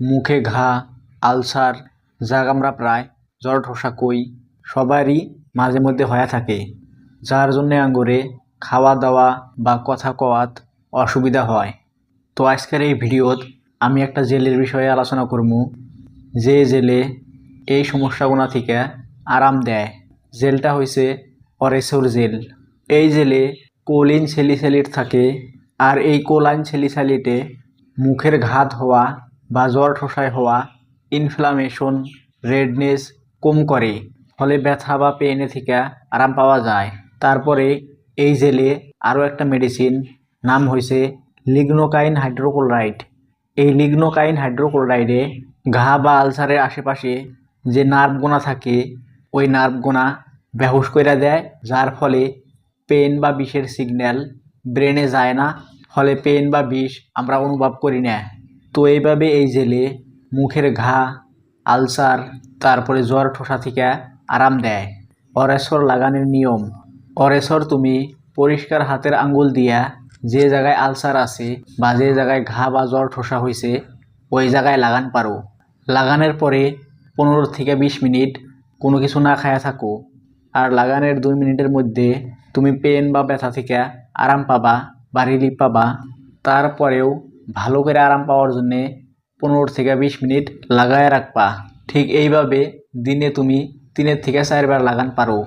মুখে ঘা, আলসার যাক আমরা প্রায়, জ্বর, ঠোসা, কই সবারই মাঝে মধ্যে হয়ে থাকে, যার জন্যে আঙ্গুরে খাওয়া দাওয়া বা কথা কওয়াত অসুবিধা হয়। তো আজকের এই ভিডিওত আমি একটা জেলের বিষয়ে আলোচনা করব যে জেলে এই সমস্যাগুলো থেকে আরাম দেয়। জেলটা হয়েছে অরেসোর জেল। এই জেলে কোলিন সেলিস্যালিট থাকে, আর এই কোলাইন সেলিস্যালিটে মুখের ঘাত হওয়া বা জ্বর ঠোসায় হওয়া ইনফ্লামেশন রেডনেস কম করে ফলে ব্যথা বা পেনে থেকে আরাম পাওয়া যায়। তারপরে এই জেলে আরও একটা মেডিসিন নাম হয়েছে লিগনোকাইন হাইড্রোক্লোরাইড এই লিগনোকাইন হাইড্রোক্লোরাইডে ঘা বা আলসারের আশেপাশে যে নার্ভগোনা থাকে, ওই নার্ভগোনা বেহুশ করে দেয় যার ফলে পেন বা বিষের সিগন্যাল ব্রেনে যায় না, ফলে পেন বা বিষ আমরা অনুভব করি না। তো এইভাবে এই জেলে মুখের ঘা, আলসার, তারপরে জ্বর ঠোসা থেকে আরাম দেয়। অরেসর লাগানোর নিয়ম। অরেসর তুমি পরিষ্কার হাতের আঙ্গুল দিয়া যে জায়গায় আলসার আছে বা যে জায়গায় ঘা বা জ্বর ঠোসা হয়েছে ওই জায়গায় লাগান পারো। লাগানোর পরে পনেরো থেকে বিশ মিনিট কোনো কিছু না খায়া থাকো। আর লাগানোর দুই মিনিটের মধ্যে তুমি পেন বা ব্যথা থেকে আরাম পাবা বা রিলিফ পাবা। তারপরেও ভালো করে আরাম পাওয়ার জন্যে পনেরো থেকে বিশ মিনিট লাগায় রাখবা। ঠিক এইভাবে দিনে তুমি তিনের থেকে চারবার লাগান পারো।